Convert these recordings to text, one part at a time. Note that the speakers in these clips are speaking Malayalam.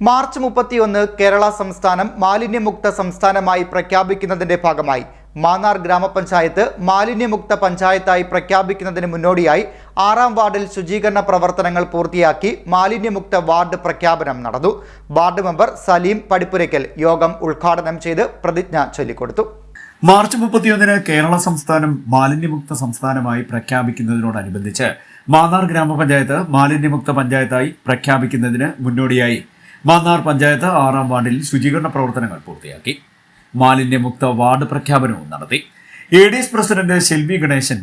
മാർച്ച് മുപ്പത്തിയൊന്ന് കേരള സംസ്ഥാനം മാലിന്യമുക്ത സംസ്ഥാനമായി പ്രഖ്യാപിക്കുന്നതിന്റെ ഭാഗമായി മാന്നാർ ഗ്രാമപഞ്ചായത്ത് മാലിന്യമുക്ത പഞ്ചായത്തായി പ്രഖ്യാപിക്കുന്നതിന് മുന്നോടിയായി ആറാം വാർഡിൽ ശുചീകരണ പ്രവർത്തനങ്ങൾ പൂർത്തിയാക്കി മാലിന്യമുക്ത വാർഡ് പ്രഖ്യാപനം നടന്നു. വാർഡ് മെമ്പർ സലീം പടിപ്പുരയ്ക്കൽ യോഗം ഉദ്ഘാടനം ചെയ്ത് പ്രതിജ്ഞ ചൊല്ലിക്കൊടുത്തു. മാർച്ച് മുപ്പത്തിയൊന്നിന് കേരള സംസ്ഥാനം മാലിന്യമുക്ത സംസ്ഥാനമായി പ്രഖ്യാപിക്കുന്നതിനോടനുബന്ധിച്ച് മാന്നാർ ഗ്രാമപഞ്ചായത്ത് മാലിന്യമുക്ത പഞ്ചായത്തായി പ്രഖ്യാപിക്കുന്നതിന് മുന്നോടിയായി മാന്നാർ പഞ്ചായത്ത് ആറാം വാർഡിൽ ശുചീകരണ പ്രവർത്തനങ്ങൾ പൂർത്തിയാക്കി. മാലിന്യമുക്ത വാർഡ് പ്രഖ്യാപനവും നടത്തി. A D S president Selvi Ganesan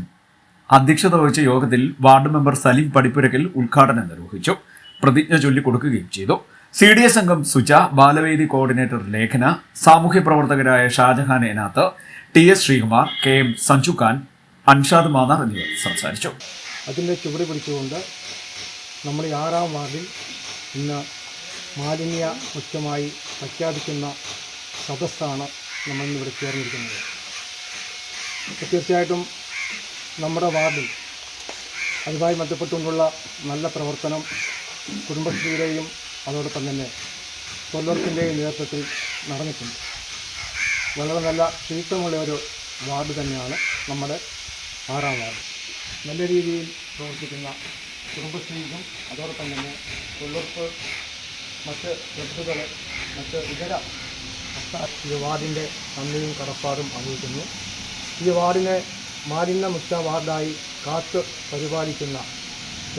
അധ്യക്ഷത വഹിച്ച യോഗത്തിൽ വാർഡ് മെമ്പർ സലീം പടിപ്പുരക്കൽ ഉദ്ഘാടനം നിർവഹിച്ചു. പ്രതിജ്ഞ ചൊല്ലിക്കൊടുക്കുകയും ചെയ്തു. സി ഡി എസ് അംഗം സുജ ബാലവേദി കോർഡിനേറ്റർ ലേഖന സാമൂഹ്യ പ്രവർത്തകരായ Shajahan Enath T S Sreekumar K M Sanju Khan Anshad Mannar എന്നിവർ സംസാരിച്ചു. അതിന്റെ ചുവട് പിടിച്ചുകൊണ്ട് നമ്മൾ ഈ ആറാം വാർഡിൽ ഇന്ന് മാലിന്യ മുക്തമായി പ്രഖ്യാപിക്കുന്ന സദസ്സാണ് നമ്മൾ ഇന്നിവിടെ ചേർന്നിരിക്കുന്നത് തീർച്ചയായിട്ടും നമ്മുടെ വാർഡിൽ അതുമായി ബന്ധപ്പെട്ടുകൊണ്ടുള്ള നല്ല പ്രവർത്തനം കുടുംബശ്രീയുടെയും അതോടൊപ്പം തന്നെ തൊഴിലുറപ്പിന്റെയും നേതൃത്വത്തിൽ നടന്നിട്ടുണ്ട്. വളരെ നല്ല ശുചിത്വമുള്ള ഒരു വാർഡ് തന്നെയാണ് നമ്മുടെ ആറാം വാർഡ്. നല്ല രീതിയിൽ പ്രവർത്തിക്കുന്ന കുടുംബശ്രീക്കും അതോടൊപ്പം തന്നെ തൊഴിലുറപ്പ് മറ്റ് ക്ലബ്ബുകൾ മറ്റ് ഇതര ഈ വാർഡിന്റെ നന്ദിയും കടപ്പാടും അറിയിക്കുന്നു. ഈ വാർഡിനെ മാലിന്യമുക്ത വാർഡായി കാത്തു പരിപാലിക്കുന്ന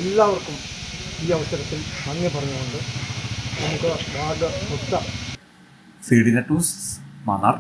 എല്ലാവർക്കും ഈ അവസരത്തിൽ നന്ദി പറഞ്ഞുകൊണ്ട് നമുക്ക് വാർഡ് മുക്ത സി ഡി നെറ്റ് മാന്നാർ.